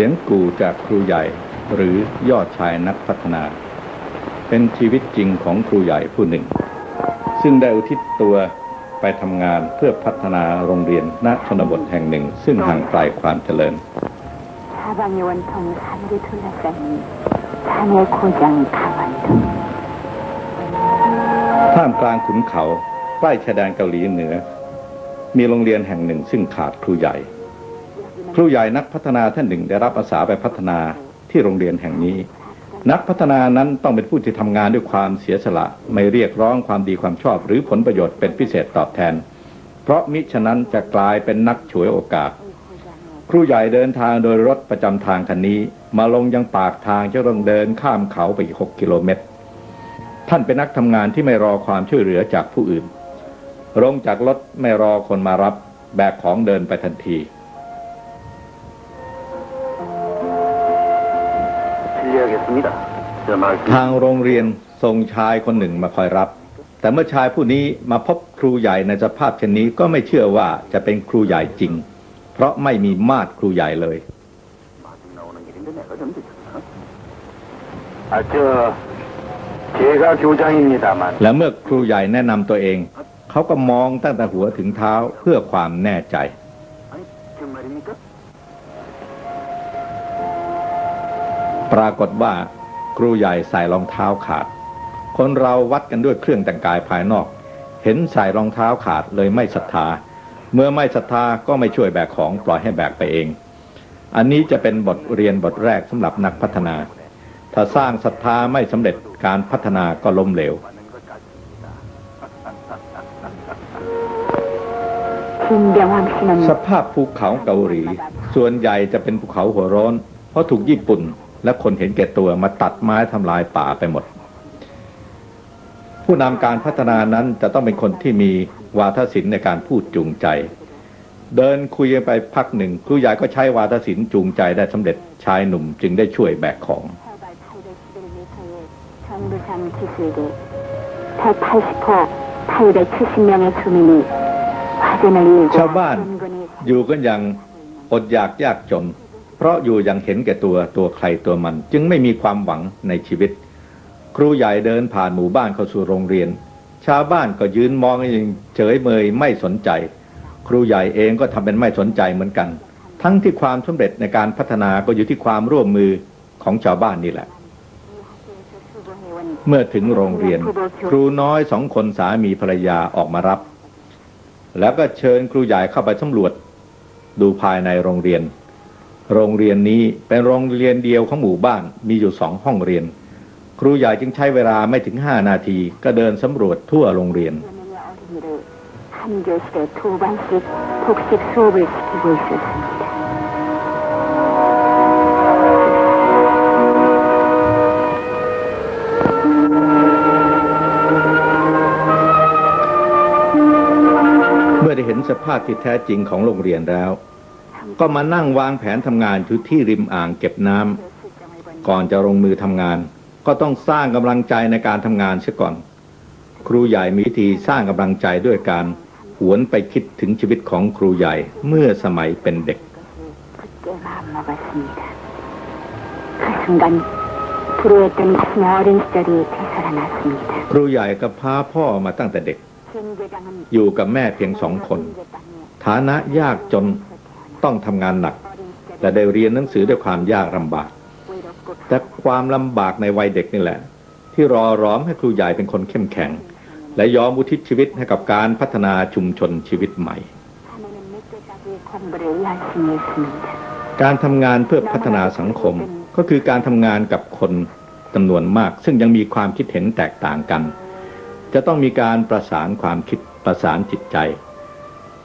สียงกู่จากครูใหญ่หรือยอดชายนักพัฒนา เป็นชีวิตจริงของครูใหญ่ผู้หนึ่ง ซึ่งได้อุทิศตัวไปทำงานเพื่อพัฒนาโรงเรียนณชนบทแห่งหนึ่ง ซึ่งห่างไกลความเจริญท่ามกลางขุนเขาใกล้ชายแดนเกาหลีเหนือ มีโรงเรียนแห่งหนึ่งซึ่งขาดครูใหญ่ รูใหญ่นักพัฒนาท่านหนึ่งได้รับอาสาไปพัฒนาที่โรงเรียนแห่งนี้ นักพัฒนานั้นต้องเป็นผู้ที่ทำงานด้วยความเสียสละ ไม่เรียกร้องความดีความชอบ หรือผลประโยชน์เป็นพิเศษตอบแทน เพราะมิฉะนั้นจะกลายเป็นนักฉวยโอกาส ครูใหญ่เดินทางโดยรถประจำทางคันนี้ มาลงยังปากทางจะต้องเดินข้ามเขาไปอีกหกกิโลเมตร ท่านเป็นนักทำงานที่ไม่รอความช่วยเหลือจากผู้อื่นลงจากรถไม่รอคนมารับแบกของเดินไปทันที ทางโรงเรียนส่งชายคนหนึ่งมาคอยรับ แต่เมื่อชายผู้นี้มาพบครูใหญ่ในสภาพเช่นนี้ก็ไม่เชื่อว่าจะเป็นครูใหญ่จริง เพราะไม่มีมาตรครูใหญ่เลยและเมื่อครูใหญ่แนะนำตัวเอง เขาก็มองตั้งแต่หัวถึงเท้าเพื่อความแน่ใจ ปรากฏว่าครูใหญ่ใส่รองเท้าขาด คนเราวัดกันด้วยเครื่องแต่งกายภายนอก เห็นใส่รองเท้าขาดเลยไม่ศรัทธา เมื่อไม่ศรัทธาก็ไม่ช่วยแบกของปล่อยให้แบกไปเอง อันนี้จะเป็นบทเรียนบทแรกสำหรับนักพัฒนา ถ้าสร้างศรัทธาไม่สำเร็จการพัฒนาก็ล้มเหลวสภาพภูเขาเกาหลี ส่วนใหญ่จะเป็นภูเขาหัวร้อน เพราะถูกญี่ปุ่น และคนเห็นแก่ตัวมาตัดไม้ทำลายป่าไปหมด ผู้นำการพัฒนานั้นจะต้องเป็นคนที่มีวาทศิลป์ในการพูดจูงใจ เดินคุยไปพักหนึ่งผู้ใหญ่ก็ใช้วาทศิลป์จูงใจได้สำเร็จชายหนุ่มจึงได้ช่วยแบกของชาวบ้านอยู่กันอย่างอดอยากยากจน เพราะอยู่อย่างเห็นแก่ตัวตัวใครตัวมัน จึงไม่มีความหวังในชีวิต ครูใหญ่เดินผ่านหมู่บ้านเข้าสู่โรงเรียน ชาวบ้านก็ยืนมองเฉยเมยไม่สนใจ ครูใหญ่เองก็ทำเป็นไม่สนใจเหมือนกัน ทั้งที่ความสำเร็จในการพัฒนาก็อยู่ที่ความร่วมมือของชาวบ้านนี่แหละ เมื่อถึงโรงเรียน ครูน้อยสองคนสามีภรรยาออกมารับ แล้วก็เชิญครูใหญ่เข้าไปสำรวจ ดูภายในโรงเรียน โรงเรียนนี้เป็นโรงเรียนเดียวของหมู่บ้านมีอยู่สองห้องเรียน ครูใหญ่จึงใช้เวลาไม่ถึงห้านาที ก็เดินสำรวจทั่วโรงเรียน เมื่อได้เห็นสภาพที่แท้จริงของโรงเรียนแล้ว ก็มานั่งวางแผนทำงานอยู่ที่ริมอ่างเก็บน้ำก่อนจะลงมือทำงาน ก็ต้องสร้างกำลังใจในการทำงานเสียก่อน ครูใหญ่มีทีสร้างกำลังใจด้วยการหวนไปคิดถึงชีวิตของครูใหญ่เมื่อสมัยเป็นเด็ก ครูใหญ่กับพาพ่อมาตั้งแต่เด็ก อยู่กับแม่เพียงสองคน ฐานะยากจน ต้องทำงานหนัก แต่ได้เรียนหนังสือด้วยความยากลำบาก แต่ความลำบากในวัยเด็กนี่แหละ ที่รอร้อมให้ครูใหญ่เป็นคนเข้มแข็ง และยอมอุทิศชีวิตให้กับการพัฒนาชุมชนชีวิตใหม่ การทำงานเพื่อพัฒนาสังคมก็คือการทำงานกับคนจำนวนมาก ซึ่งยังมีความคิดเห็นแตกต่างกัน จะต้องมีการประสานความคิดประสานจิตใจ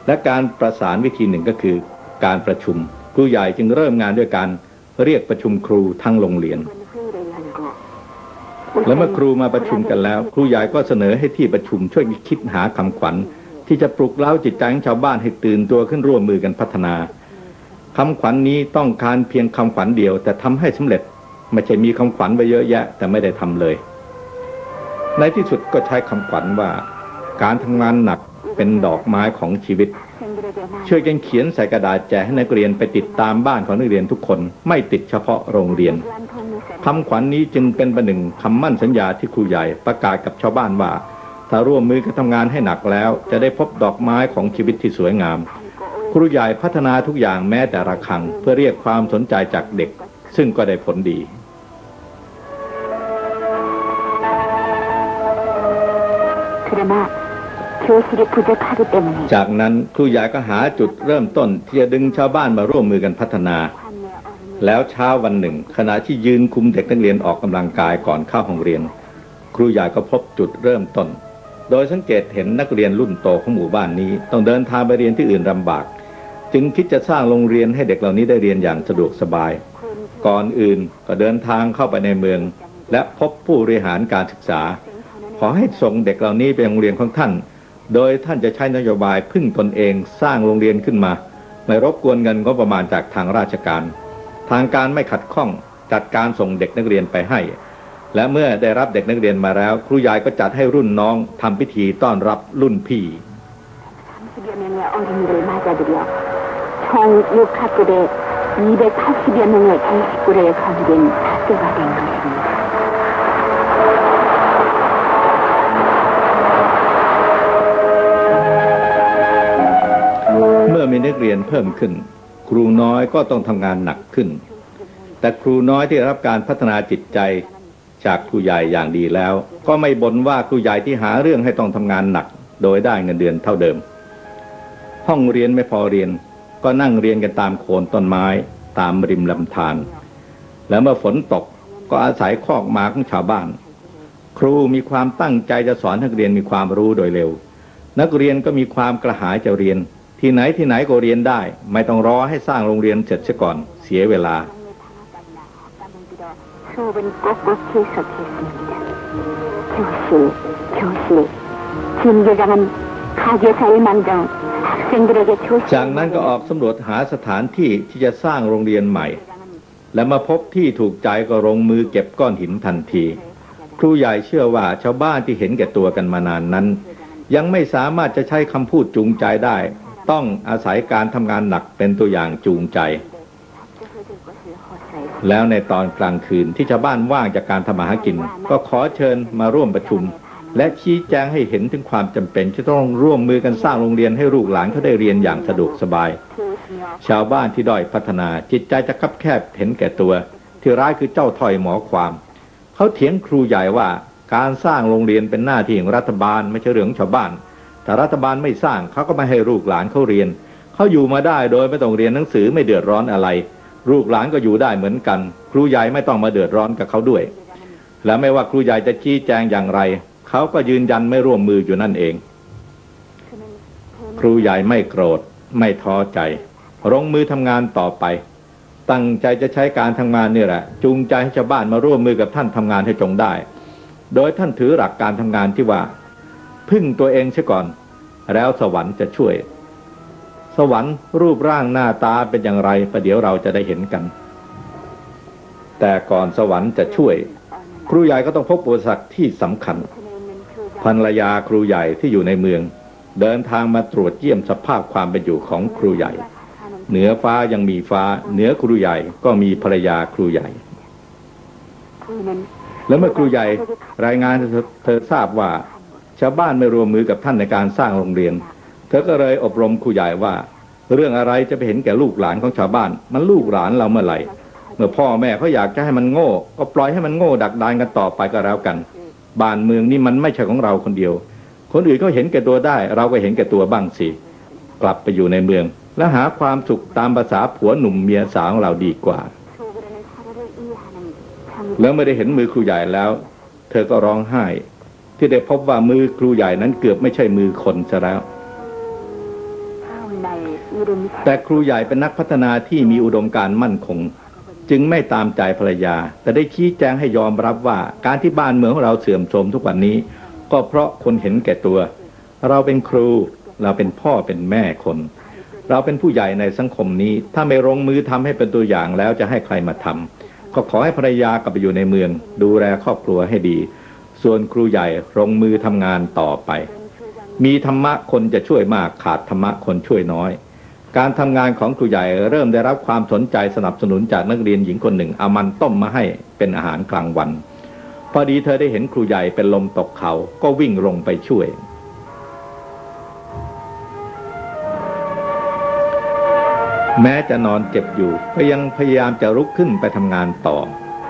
และการประสานวิธีหนึ่งก็คือ การประชุม ครูใหญ่จึงเริ่มงานด้วยการเรียกประชุมครูทั้งโรงเรียน และเมื่อครูมาประชุมกันแล้ว ครูใหญ่ก็เสนอให้ที่ประชุมช่วยคิดหาคำขวัญ ที่จะปลุกเร้าจิตใจของชาวบ้านให้ตื่นตัวขึ้นร่วมมือกันพัฒนาคำขวัญนนี้ต้องการเพียงคำขวัญเดียว แต่ทำให้สำเร็จไม่ใช่มีคำขวัญไปเยอะแยะ แต่ไม่ได้ทำเลย ในที่สุดก็ใช้คำขวัญว่า การทำงานหนักเป็นดอกไม้ของชีวิต ช่วยกันเขียนใส่กระดาษแจกให้นักเรียนไปติดตามบ้านของนักเรียนทุกคน ไม่ติดเฉพาะโรงเรียนคำขวัญนนี้จึงเป็นประหนึ่งคำมั่นสัญญาที่ครูใหญ่ประกาศกับชาวบ้านว่า ถ้าร่วมมือกันทำงานให้หนักแล้ว จะได้พบดอกไม้ของชีวิตที่สวยงาม ครูใหญ่พัฒนาทุกอย่างแม้แต่ระฆัง เพื่อเรียกความสนใจจากเด็ก ซึ่งก็ได้ผลดีครมา 교실이 부족하기 때문에 จากนั้นครูใหญ่ก็หาจุดเริ่มต้นที่จะดึงชาวบ้านมาร่วมมือกันพัฒนา 관내 어른이 แล้วเช้าวันหนึ่ง ขณะที่ยืนคุมเด็กนักเรียนออกกำลังกายก่อนเข้าห้องเรียน ครูใหญ่ก็พบจุดเริ่มต้น โดยสังเกตเห็นนักเรียนรุ่นโตของหมู่บ้านนี้ ต้องเดินทางไปเรียนที่อื่นลำบาก จึงคิดจะสร้างโรงเรียนให้เด็กเหล่านี้ได้เรียนอย่างสะดวกสบาย ก่อนอื่นก็เดินทางเข้าไปในเมือง และพบผู้บริหารการศึกษา ขอให้ส่งเด็กเหล่านี้ไปโรงเรียนของท่าน โดยท่านจะใช้นโยบายพึ่งตนเองสร้างโรงเรียนขึ้นมา ไม่รบกวนเงินก็ประมาณจากทางราชการ ทางการไม่ขัดข้องจัดการส่งเด็กนักเรียนไปให้ และเมื่อได้รับเด็กนักเรียนมาแล้ว ครูใหญ่ก็จัดให้รุ่นน้องทำพิธีต้อนรับรุ่นพี่ 30여 명의 어린이를 맞아들여 총 6학급에 280여 명의 제 식구를 거느린 학교가 된 것입니다. กเรียนเพิ่มขึ้น ครูน้อยก็ต้องทำงานหนักขึ้น แต่ครูน้อยที่รับการพัฒนาจิตใจจากครูใหญ่อย่างดีแล้ว ก็ไม่บ่นว่าครูใหญ่ที่หาเรื่องให้ต้องทำงานหนัก โดยได้เงินเดือนเท่าเดิม ห้องเรียนไม่พอเรียนก็นั่งเรียนกันตามโคนต้นไม้ ตามริมลำธารแล้วเมื่อฝนตกก็อาศัยคอกหมาของชาวบ้าน ครูมีความตั้งใจจะสอนนักเรียนมีความรู้โดยเร็ว นักเรียนก็มีความกระหายจะเรียน ที่ไหนที่ไหนก็เรียนได้ ไม่ต้องรอให้สร้างโรงเรียนเสร็จซะก่อนเสียเวลา จากนั้นก็ออกสำรวจหาสถานที่ที่จะสร้างโรงเรียนใหม่ และมาพบที่ถูกใจก็ลงมือเก็บก้อนหินทันที ครูใหญ่เชื่อว่าชาวบ้านที่เห็นแก่ตัวกันมานานนั้น ยังไม่สามารถจะใช้คำพูดจูงใจได้ ต้องอาศัยการทำงานหนักเป็นตัวอย่างจูงใจ แล้วในตอนกลางคืนที่ชาวบ้านว่างจากการทำมาหากิน ก็ขอเชิญมาร่วมประชุม และชี้แจงให้เห็นถึงความจำเป็นที่ต้องร่วมมือกันสร้างโรงเรียนให้ลูกหลานเขาได้เรียนอย่างสะดวกสบาย ชาวบ้านที่ด้อยพัฒนาจิตใจจะคับแคบเห็นแก่ตัว ที่ร้ายคือเจ้าถอยหมอความเขาเถียงครูใหญ่ว่าการสร้างโรงเรียนเป็นหน้าที่ของรัฐบาลไม่ใช่เรื่องของชาวบ้าน ถ้ารัฐบาลไม่สร้างเขาก็ไม่ให้ลูกหลานเขาเรียน เขาอยู่มาได้โดยไม่ต้องเรียนหนังสือไม่เดือดร้อนอะไร ลูกหลานก็อยู่ได้เหมือนกัน ครูใหญ่ไม่ต้องมาเดือดร้อนกับเขาด้วย และไม่ว่าครูใหญ่จะชี้แจงอย่างไร เขาก็ยืนยันไม่ร่วมมืออยู่นั่นเอง ครูใหญ่ไม่โกรธ ไม่ท้อใจลงมือทำงานต่อไป ตั้งใจจะใช้การทำงานนี่แหละ จูงใจให้ชาวบ้านมาร่วมมือกับท่านทำงานให้จงได้ โดยท่านถือหลักการทำงานที่ว่า พึ่งตัวเองเสียก่อน แล้วสวรรค์จะช่วย สวรรค์รูปร่างหน้าตาเป็นอย่างไรประเดี๋ยวเราจะได้เห็นกัน แต่ก่อนสวรรค์จะช่วย ครูใหญ่ก็ต้องพบอุปสรรคที่สำคัญภรรยาครูใหญ่ที่อยู่ในเมือง เดินทางมาตรวจเยี่ยมสภาพความเป็นอยู่ของครูใหญ่ เหนือฟ้ายังมีฟ้า เหนือครูใหญ่ก็มีภรรยาครูใหญ่ แล้วเมื่อครูใหญ่รายงานเธอทราบว่า ชาวบ้านไม่รวมมือกับท่านในการสร้างโรงเรียน เธอก็เลยอบรมครูใหญ่ว่า เรื่องอะไรจะไปเห็นแก่ลูกหลานของชาวบ้าน มันลูกหลานเราเมื่อไหร่ เมื่อพ่อแม่เขาอยากจะให้มันโง่ ก็ปล่อยให้มันโง่ดักดานกันต่อไปก็แล้วกันบ้านเมืองนี่มันไม่ใช่ของเราคนเดียว คนอื่นเขาเห็นแก่ตัวได้ เราก็เห็นแก่ตัวบ้างสิกลับไปอยู่ในเมือง และหาความสุขตามภาษาผัวหนุ่มเมียสาวของเราดีกว่า แล้วเมื่อได้เห็นมือครูใหญ่แล้ว เธอก็ร้องไห้ ที่ได้พบว่ามือครูใหญ่นั้นเกือบไม่ใช่มือคนซะแล้ว แต่ครูใหญ่เป็นนักพัฒนาที่มีอุดมการณ์มั่นคง จึงไม่ตามใจภรรยา แต่ได้ชี้แจงให้ยอมรับว่าการที่บ้านเมืองของเราเสื่อมโทรมทุกวันนี้ ก็เพราะคนเห็นแก่ตัว เราเป็นครูเราเป็นพ่อเป็นแม่คน เราเป็นผู้ใหญ่ในสังคมนี้ ถ้าไม่ลงมือทำให้เป็นตัวอย่างแล้วจะให้ใครมาทำก็ขอให้ภรรยากลับไปอยู่ในเมือง ดูแลครอบครัวให้ดี ส่วนครูใหญ่ลงมือทำงานต่อไป มีธรรมะคนจะช่วยมากขาดธรรมะคนช่วยน้อย การทำงานของครูใหญ่เริ่มได้รับความสนใจสนับสนุนจากนักเรียนหญิงคนหนึ่งเอามันต้มมาให้เป็นอาหารกลางวัน พอดีเธอได้เห็นครูใหญ่เป็นลมตกเขาก็วิ่งลงไปช่วยแม้จะนอนเจ็บอยู่ก็ยังพยายามจะลุกขึ้นไปทำงานต่อ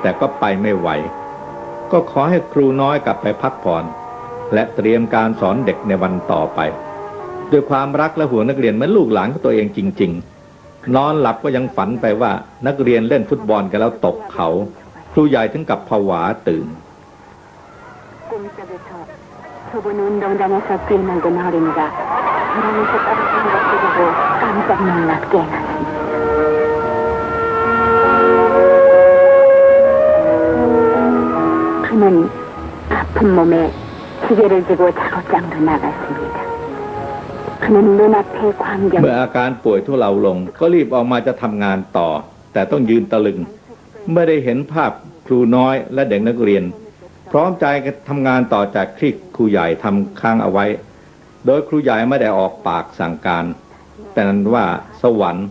แต่ก็ไปไม่ไหว ก็ขอให้ครูน้อยกลับไปพักผ่อน และเตรียมการสอนเด็กในวันต่อไป ด้วยความรักและห่วงนักเรียนเหมือนลูกหลานของตัวเองจริง ๆ นอนหลับก็ยังฝันไปว่านักเรียนเล่นฟุตบอลกันแล้วตกเขา ครูใหญ่ถึงกับผวาตื่น 꿈속에서 좁은 운동장에서 뛰는 그 어린이가 바람에서 떨어지는 것을 보고 깜짝 놀라 깨어났습니 그는 아픈 몸에 시계를 지고 작업장으로 나갔습니다. 그는 눈앞의 광경 เมื่ออาการป่วยทุเลาลง ก็รีบออกมาจะทำงานต่อ แต่ต้องยืนตะลึง เมื่อได้เห็นภาพครูน้อยและเด็กนักเรียน พร้อมใจกันทำงานต่อจากที่ครูใหญ่ทำค้างเอาไว้ โดยครูใหญ่ไม่ได้ออกปากสั่งการ แต่นั้นว่าสวรรค์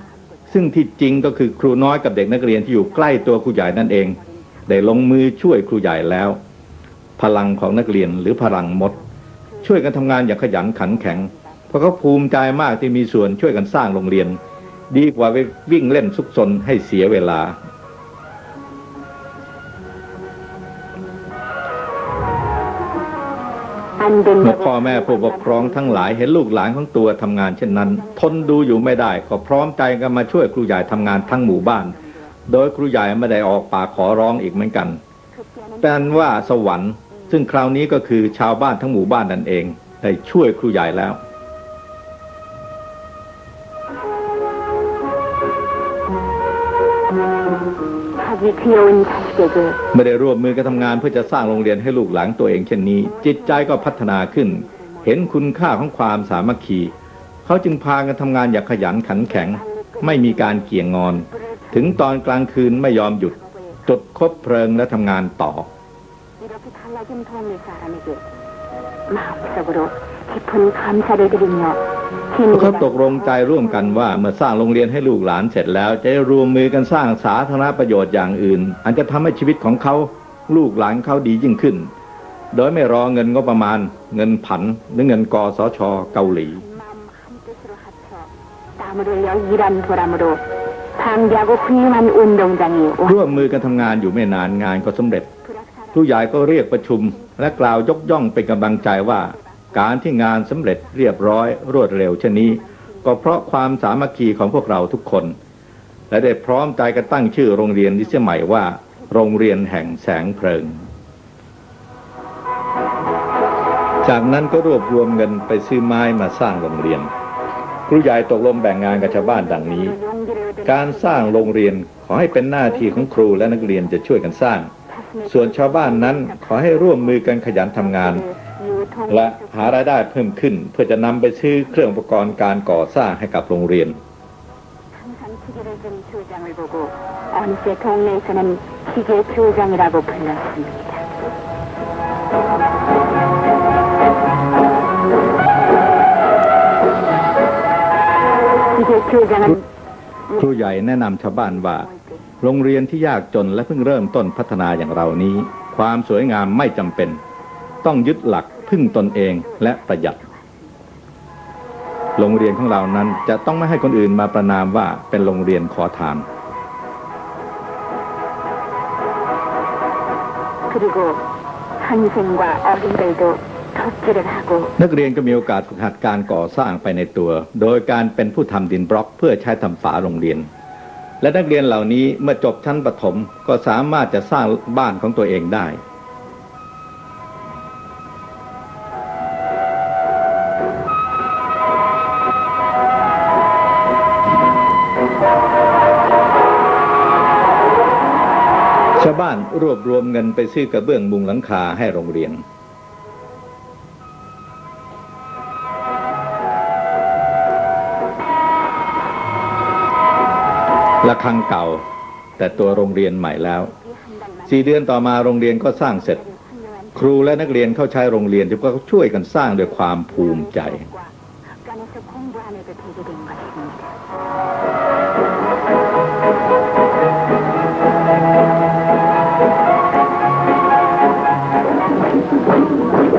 ซึ่งที่จริงก็คือครูน้อยกับเด็กนักเรียนที่อยู่ใกล้ตัวครูใหญ่นั่นเอง ได้ลงมือช่วยครูใหญ่แล้ว พลังของนักเรียนหรือพลังมด ช่วยกันทำงานอย่างขยันขันแข็ง เพราะเขาภูมิใจมากที่มีส่วนช่วยกันสร้างโรงเรียน ดีกว่าไปวิ่งเล่นซุกซนให้เสียเวลาเมื่อพ่อแม่ผู้ปกครองทั้งหลายเห็นลูกหลานของตัวทำงานเช่นนั้น ทนดูอยู่ไม่ได้ก็พร้อมใจกันมาช่วยครูใหญ่ทำงานทั้งหมู่บ้าน โดยครูใหญ่ไม่ได้ออกปากขอร้องอีกเหมือนกันแปลนว่าสวรรค์ ซึ่งคราวนี้ก็คือชาวบ้านทั้งหมู่บ้านนั่นเอง ได้ช่วยครูใหญ่แล้วไม่ได้ร่วมมือกันทำงานเพื่อจะสร้างโรงเรียนให้ลูกหลานตัวเองเช่นนี้ จิตใจก็พัฒนาขึ้น เห็นคุณค่าของความสามัคคี เขาจึงพากันทำงานอย่างขยันขันแข็ง ไม่มีการเกี่ยงงอน ถึงตอนกลางคืนไม่ยอมหยุด จุดคบเพลิงและทำงานต่อ เขาตกลงใจร่วมกันว่าเมื่อสร้างโรงเรียนให้ลูกหลานเสร็จแล้ว จะรวมมือกันสร้างสาธารณประโยชน์อย่างอื่น อันจะทำให้ชีวิตของเขาลูกหลานเขาดียิ่งขึ้น โดยไม่รอเงินก็ประมาณเงินผันหรือเงินกอสชเกาหลี ร่วมมือกันทำงานอยู่ไม่นานงานก็สำเร็จ ผู้ใหญ่ก็เรียกประชุม และกล่าวยกย่องเป็นกำลังใจว่า การที่งานสำเร็จเรียบร้อยรวดเร็วเช่นนี้ ก็เพราะความสามัคคีของพวกเราทุกคน และได้พร้อมใจกันตั้งชื่อโรงเรียนนิสัยใหม่ว่า โรงเรียนแห่งแสงเพลิง จากนั้นก็รวบรวมเงินไปซื้อไม้มาสร้างโรงเรียนครูใหญ่ตกลงแบ่งงานกับชาวบ้านดังนี้ การสร้างโรงเรียนขอให้เป็นหน้าที่ของครูและนักเรียนจะช่วยกันสร้าง ส่วนชาวบ้านนั้นขอให้ร่วมมือกันขยันทำงาน และหารายได้เพิ่มขึ้น เพื่อจะนำไปซื้อเครื่องอุปกรณ์การก่อสร้างให้กับโรงเรียนชุด ครูใหญ่แนะนำชาวบ้านว่า โรงเรียนที่ยากจนและเพิ่งเริ่มต้นพัฒนาอย่างเรานี้ ความสวยงามไม่จำเป็น ต้องยึดหลักพึ่งตนเองและประหยัด โรงเรียนของเรานั้นจะต้องไม่ให้คนอื่นมาประนามว่าเป็นโรงเรียนขอทาน 그리고 선생과 어른들도 덕질을 하고 นักเรียนก็มีโอกาสฝึกหัดการก่อสร้างไปในตัว โดยการเป็นผู้ทำดินบล็อกเพื่อใช้ทำฝาโรงเรียน และนักเรียนเหล่านี้เมื่อจบชั้นประถมก็สามารถจะสร้างบ้านของตัวเองได้ชาวบ้านรวบรวมเงินไปซื้อกระเบื้องมุงหลังคาให้โรงเรียน ระฆังเก่า แต่ตัวโรงเรียนใหม่แล้วสี่เดือนต่อมาโรงเรียนก็สร้างเสร็จ ครูและนักเรียนเข้าใช้โรงเรียนที่ก็ช่วยกันสร้างด้วยความภูมิใจ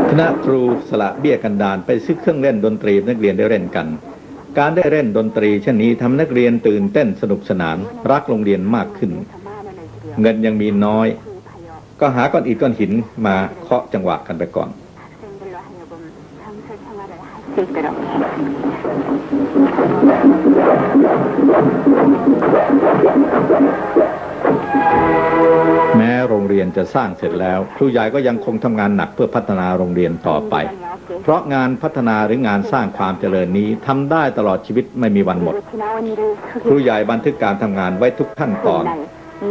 คณะครูสละเบี้ยกันดานไปซื้อเครื่องเล่นดนตรีนักเรียนได้เล่นกัน การได้เล่นดนตรีเช่นนี้ทำนักเรียนตื่นเต้นสนุกสนานรักโรงเรียนมากขึ้น เงินยังมีน้อย ก็หาก้อนอิฐก้อนหินมาเคาะจังหวะกันไปก่อน แม้โรงเรียนจะสร้างเสร็จแล้ว ครูใหญ่ก็ยังคงทำงานหนักเพื่อพัฒนาโรงเรียนต่อไป เพราะงานพัฒนาหรืองานสร้างความเจริญนี้ทำได้ตลอดชีวิตไม่มีวันหมด ครูใหญ่บันทึกการทำงานไว้ทุกขั้นตอน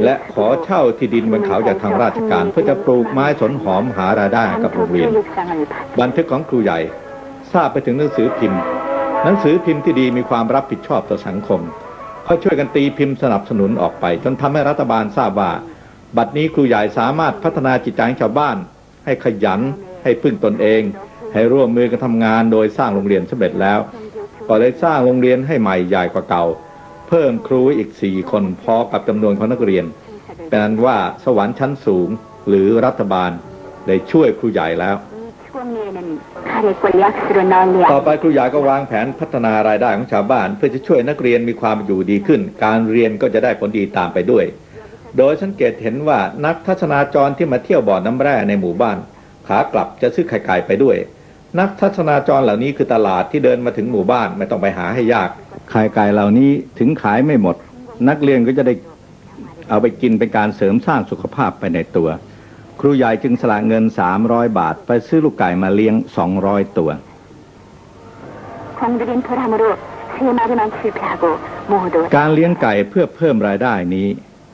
และขอเช่าที่ดินบนเขาจากทางราชการ เพื่อจะปลูกไม้สนหอมหารายได้กับโรงเรียน บันทึกของครูใหญ่ทราบไปถึงหนังสือพิมพ์ หนังสือพิมพ์ที่ดีมีความรับผิดชอบต่อสังคมเขาช่วยกันตีพิมพ์สนับสนุนออกไป จนทำให้รัฐบาลทราบว่า บัดนี้ครูใหญ่สามารถพัฒนาจิตใจของชาวบ้าน ให้ขยันให้พึ่งตนเอง ให้ร่วมมือกันทำงานโดยสร้างโรงเรียนสำเร็จแล้ว ก็เลยสร้างโรงเรียนให้ใหม่ใหญ่กว่าเก่า เพิ่มครูอีกสี่คนพอกับจำนวนของนักเรียนเป็นนั้นว่าสวรรค์ชั้นสูงหรือรัฐบาลได้ช่วยครูใหญ่แล้ว ต่อไปครูใหญ่ก็วางแผนพัฒนารายได้ของชาวบ้าน เพื่อจะช่วยนักเรียนมีความอยู่ดีขึ้น การเรียนก็จะได้ผลดีตามไปด้วย โดยสังเกตเห็นว่านักทัศนาจรที่มาเที่ยวบ่อน้ำแร่ในหมู่บ้าน ขากลับจะซื้อไข่ไก่ไปด้วย นักทัศนาจรเหล่านี้คือตลาดที่เดินมาถึงหมู่บ้านไม่ต้องไปหาให้ยากขายไก่เหล่านี้ถึงขายไม่หมด นักเรียนก็จะได้เอาไปกินเป็นการเสริมสร้างสุขภาพไปในตัว ครูใหญ่จึงสละเงิน 300 บาท ไปซื้อลูกไก่มาเลี้ยง 200 ตัวการเลี้ยงไก่เพื่อเพิ่มรายได้นี้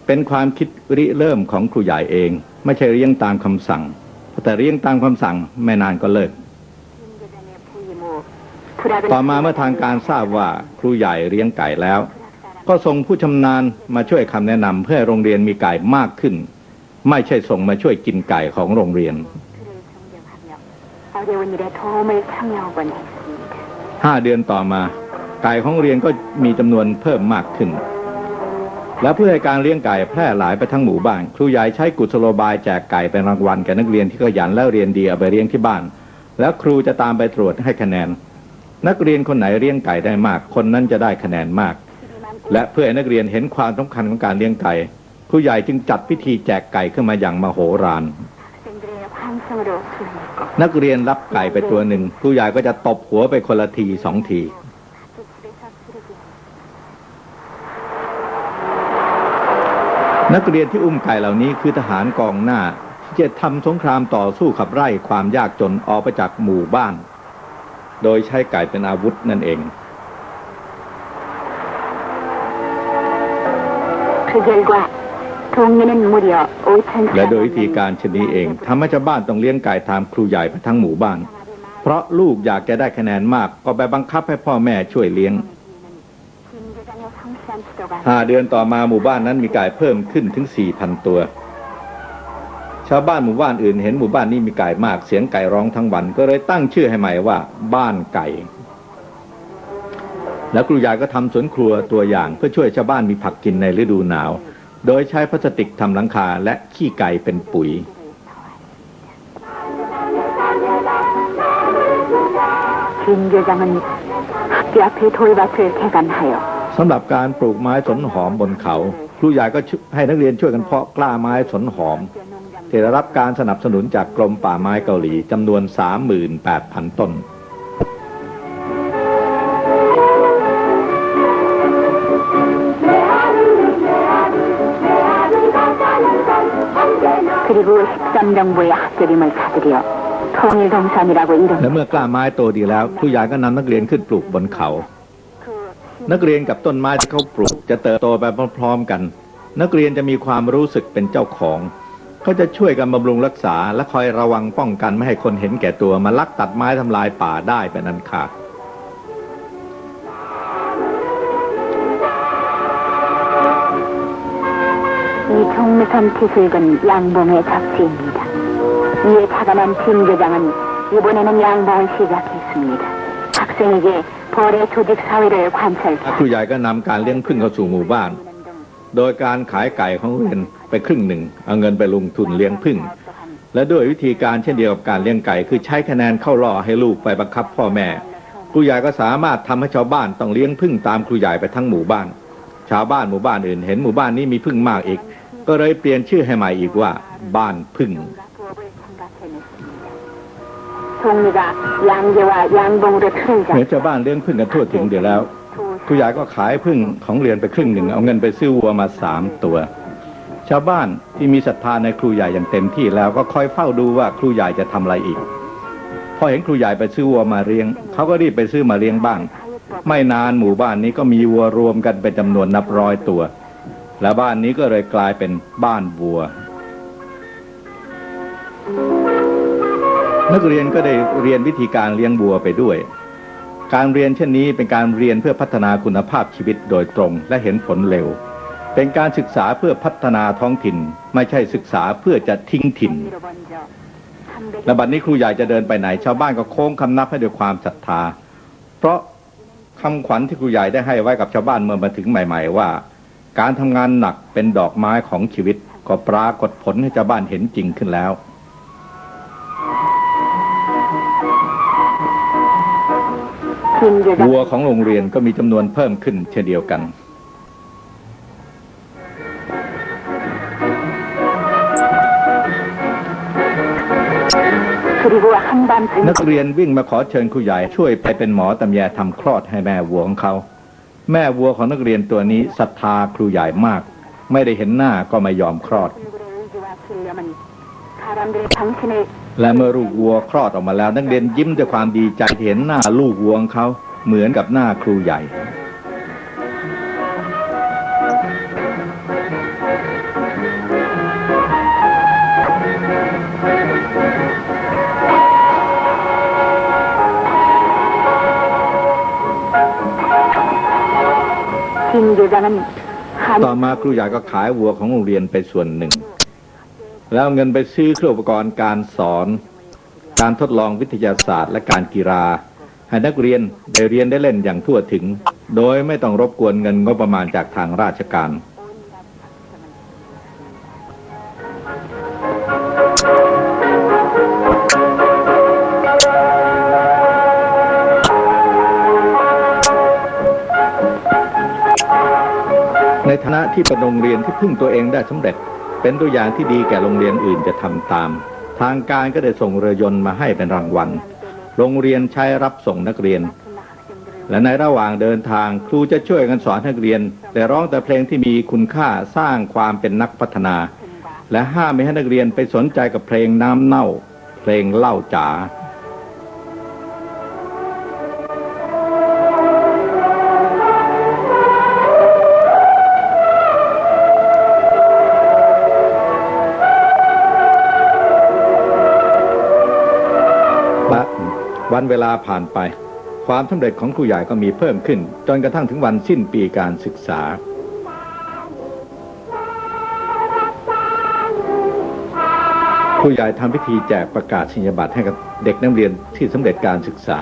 เป็นความคิดริเริ่มของครูใหญ่เอง ไม่ใช่เลี้ยงตามคำสั่ง แต่เลี้ยงตามคำสั่งไม่นานก็เลิก ต่อมาเมื่อทางการทราบว่าครูใหญ่เลี้ยงไก่แล้ว ก็ส่งผู้ชำนาญมาช่วยคำแนะนำเพื่อโรงเรียนมีไก่มากขึ้น ไม่ใช่ส่งมาช่วยกินไก่ของโรงเรียนห้าเดือนต่อมาไก่ของเรียนก็มีจำนวนเพิ่มมากขึ้น และเพื่อให้การเลี้ยงไก่แพร่หลายไปทั้งหมู่บ้าน ครูใหญ่ใช้กุศโลบายแจกไก่เป็นรางวัลแก่นักเรียนที่ขยันและเรียนดีเอาไปเลี้ยงที่บ้าน แล้วครูจะตามไปตรวจให้คะแนน นักเรียนคนไหนเลี้ยงไก่ได้มาก คนนั้นจะได้คะแนนมาก และเพื่อให้นักเรียนเห็นความสำคัญของการเลี้ยงไก่ ผู้ใหญ่จึงจัดพิธีแจกไก่ขึ้นมาอย่างมโหฬารนักเรียนรับไก่ไปตัวหนึ่ง ผู้ใหญ่ก็จะตบหัวไปคนละทีสองทีนักเรียนที่อุ้มไก่เหล่านี้คือทหารกองหน้าที่จะทำสงครามต่อสู้ขับไล่ความยากจนออกไปจากหมู่บ้าน โดยใช้ไก่เป็นอาวุธนั่นเอง และโดยวิธีการชนิดเองทำให้ชาวบ้านต้องเลี้ยงไก่ตามครูใหญ่ไปทั้งหมู่บ้าน เพราะลูกอยากจะได้คะแนนมาก ก็ไปบังคับให้พ่อแม่ช่วยเลี้ยงห้าเดือนต่อมาหมู่บ้านนั้นมีไก่เพิ่มขึ้นถึง4,000ตัว ชาวบ้านหมู่บ้านอื่นเห็นหมู่บ้านนี้มีไก่มากเสียงไก่ร้องทั้งวัน ก็เลยตั้งชื่อให้ใหม่ว่า บ้านไก่ แล้วครูใหญ่ก็ทำสวนครัวตัวอย่างเพื่อช่วยชาวบ้านมีผักกินในฤดูหนาว โดยใช้พลาสติกทำหลังคาและขี้ไก่เป็นปุ๋ยจริงเยอะมันเสำหรับการปลูกไม้สนหอมบนเขา ครูใหญ่ก็ให้นักเรียนช่วยกันเพาะกล้าไม้สนหอม ที่ได้รับการสนับสนุนจากกรมป่าไม้เกาหลีจำนวน 38,000 ต้น 그리고 13정부의 학교림을 사들여 통일동산이라고 และ 이름 เมื่อกล้าไม้โตดีแล้ว ครูใหญ่ก็นำนักเรียนขึ้นปลูกบนเขา 그 นักเรียนกับต้นไม้ที่เขาปลูกจะเติบโตไปพร้อมๆกัน นักเรียนจะมีความรู้สึกเป็นเจ้าของ เขาจะช่วยกันบำรุงรักษา และคอยระวังป้องกันไม่ให้คนเห็นแก่ตัวมาลักตัดไม้ทำลายป่าได้เป็นอันขาด 이 종무선 기술은 양봉의 잡지입니다. 이에 자가난 김계장은 이번에는 양봉을 시작했습니다. 학생에게 벌의 조직 사회를 ค 관찰해 รูใหญ่ก็นำการเลี้ยงพึ่งเข้าสู่หมู่บ้าน โดยการขายไก่ของโรงเรียน ไปครึ่งหนึ่ง เอาเงินไปลงทุนเลี้ยงพึ่ง และด้วยวิธีการเช่นเดียวกับการเลี้ยงไก่ คือใช้คะแนนเข้าล่อให้ลูกไปบังคับพ่อแม่ ครูใหญ่ก็สามารถทำให้ชาวบ้านต้องเลี้ยงพึ่งตามครูใหญ่ไปทั้งหมู่บ้าน ชาวบ้านหมู่บ้านอื่น เห็นหมู่บ้านนี้มีพึ่งมากอีก ก็เลยเปลี่ยนชื่อให้ใหม่อีกว่า บ้านพึ่งเหนือชาวบ้านเลี้ยงพึ่งกันทั่วถึงเดี๋ยวแล้วครูใหญ่ก็ขายพึ่งของเรียนไปครึ่งหนึ่งเอาเงินไปซื้อวัวมาสามตัว ชาวบ้านที่มีศรัทธาในครูใหญ่อย่างเต็มที่แล้วก็คอยเฝ้าดูว่าครูใหญ่จะทำอะไรอีก พอเห็นครูใหญ่ไปซื้อวัวมาเลี้ยง เขาก็รีบไปซื้อมาเลี้ยงบ้าง ไม่นานหมู่บ้านนี้ก็มีวัวรวมกันเป็นจำนวนนับร้อยตัว และบ้านนี้ก็เลยกลายเป็นบ้านวัว นักเรียนก็ได้เรียนวิธีการเลี้ยงวัวไปด้วย การเรียนเช่นนี้เป็นการเรียนเพื่อพัฒนาคุณภาพชีวิตโดยตรงและเห็นผลเร็ว เป็นการศึกษาเพื่อพัฒนาท้องถิ่น ไม่ใช่ศึกษาเพื่อจะทิ้งถิ่นและบัดนี้ครูใหญ่จะเดินไปไหน ชาวบ้านก็โค้งคำนับให้ด้วยความศรัทธา เพราะคำขวัญที่ครูใหญ่ได้ให้ไว้กับชาวบ้านเมื่อมาถึงใหม่ ๆ ว่า การทำงานหนักเป็นดอกไม้ของชีวิต ก็ปรากฏผลให้ชาวบ้านเห็นจริงขึ้นแล้ววัวของโรงเรียนก็มีจำนวนเพิ่มขึ้นเช่นเดียวกัน ดันนักเรียนวิ่งมาขอเชิญครูใหญ่ช่วยไปเป็นหมอตำแยทำคลอดให้แม่วัวของเขา แม่วัวของนักเรียนตัวนี้ศรัทธาครูใหญ่มาก ไม่ได้เห็นหน้าก็ไม่ยอมคลอด และเมื่อลูกวัวคลอดออกมาแล้ว นักเรียนยิ้มด้วยความดีใจเห็นหน้าลูกวัวของเขาเหมือนกับหน้าครูใหญ่ินอยู่ตอนนั้นต่อมาครูใหญ่ก็ขายวัวของโรงเรียนไปส่วนหนึ่ง แล้วเอาเงินไปซื้อเครื่องอุปกรณ์การสอน การทดลองวิทยาศาสตร์ และการกีฬาให้นักเรียนได้เรียนได้เล่นอย่างทั่วถึง โดยไม่ต้องรบกวนเงินงบประมาณจากทางราชการ ที่เป็นโรงเรียนที่พึ่งตัวเองได้สำเร็จ เป็นตัวอย่างที่ดีแก่โรงเรียนอื่นจะทำตาม ทางการก็ได้ส่งเรือยนต์มาให้เป็นรางวัล โรงเรียนใช้รับส่งนักเรียน และในระหว่างเดินทางครูจะช่วยกันสอนนักเรียน แต่ร้องแต่เพลงที่มีคุณค่าสร้างความเป็นนักพัฒนา และห้ามไม่ให้นักเรียนไปสนใจกับเพลงน้ำเน่า เพลงเล่าจ๋า วันเวลาผ่านไป ความสำเร็จของครูใหญ่ก็มีเพิ่มขึ้น จนกระทั่งถึงวันสิ้นปีการศึกษา ครูใหญ่ทำพิธีแจกประกาศนียบัตรให้กับเด็กนักเรียนที่สำเร็จการศึกษา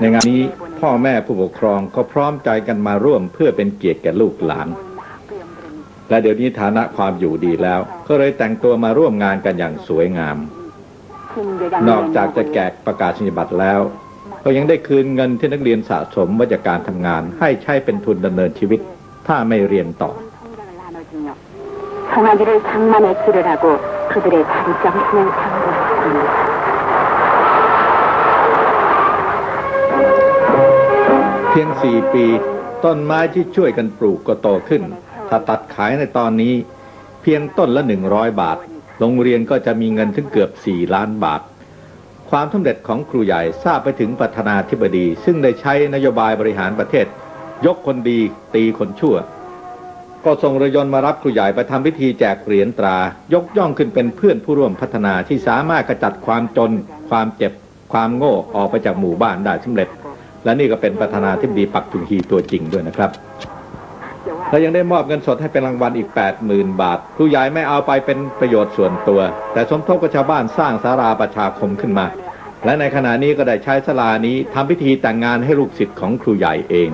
ในงานนี้พ่อแม่ผู้ปกครองก็พร้อมใจกันมาร่วมเพื่อเป็นเกียรติแก่ลูกหลานและเดี๋ยวนี้ฐานะความอยู่ดีแล้ว ก็เลยแต่งตัวมาร่วมงานกันอย่างสวยงาม นอกจากจะแจกประกาศนียบัตรแล้ว ก็ยังได้คืนเงินที่นักเรียนสะสมวิจากการทำงาน ให้ใช้เป็นทุนดำเนินชีวิต ถ้าไม่เรียนต่อ เพียงสี่ปี ต้นไม้ที่ช่วยกันปลูกก็โตขึ้น ถ้าตัดขายในตอนนี้ เพียงต้นละหนึ่งร้อยบาท โรงเรียนก็จะมีเงินถึงเกือบสี่ล้านบาท ความสำเร็จของครูใหญ่ทราบไปถึงประธานาธิบดี ซึ่งได้ใช้นโยบายบริหารประเทศ ยกคนดีตีคนชั่ว ก็ส่งเรือยนมารับครูใหญ่ไปทำพิธีแจกเหรียญตรา ยกย่องขึ้นเป็นเพื่อนผู้ร่วมพัฒนาที่สามารถกระจัดความจน ความเจ็บ ความโง่ออกไปจากหมู่บ้านได้สำเร็จ และนี่ก็เป็นประธานาธิบดีปักจุงฮีตัวจริงด้วยนะครับ และยังได้มอบเงินสดให้เป็นรางวัลอีก 80,000 บาทครูใหญ่ไม่เอาไปเป็นประโยชน์ส่วนตัว แต่สมทบกับชาวบ้านสร้างสาราประชาคมขึ้นมา และในขณะนี้ก็ได้ใช้สลานี้ทำพิธีแต่งงานให้ลูกศิษย์ของครูใหญ่เอง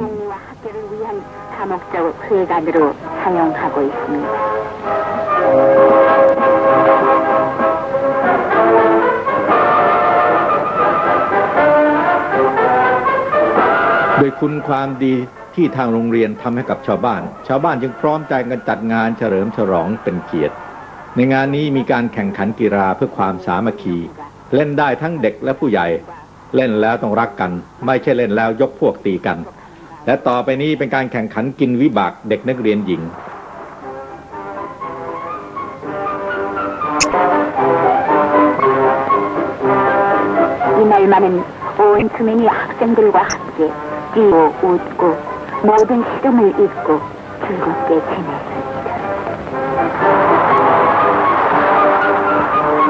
โดยคุณความดี ที่ทางโรงเรียนทำให้กับชาวบ้าน ชาวบ้านจึงพร้อมใจกันจัดงานเฉลิมฉลองเป็นเกียรติ ในงานนี้มีการแข่งขันกีฬาเพื่อความสามัคคี เล่นได้ทั้งเด็กและผู้ใหญ่ เล่นแล้วต้องรักกัน ไม่ใช่เล่นแล้วยกพวกตีกัน และต่อไปนี้เป็นการแข่งขันกินวิบากเด็กนักเรียนหญิง 이날만은 온 투맨이 학생들과 함께 뛰고 웃고 모든 시름을 잊고 즐겁게 지냈습니다.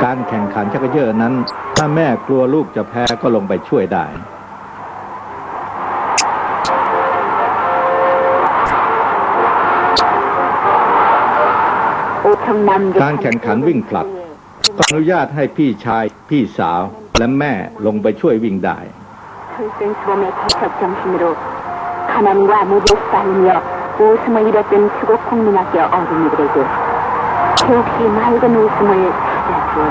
การแข่งขันชักเกยอนั้น ถ้าแม่กลัวลูกจะแพ้ก็ลงไปช่วยได้ การแข่งขันวิ่งผลัด ก็อนุญาตให้พี่ชาย พี่สาว และแม่ลงไปช่วยวิ่งได้ 가난과 싸우며 웃음을 잃었던 수국 국민학교 어린이들에게 혹시 맑은 웃음을 찾아주어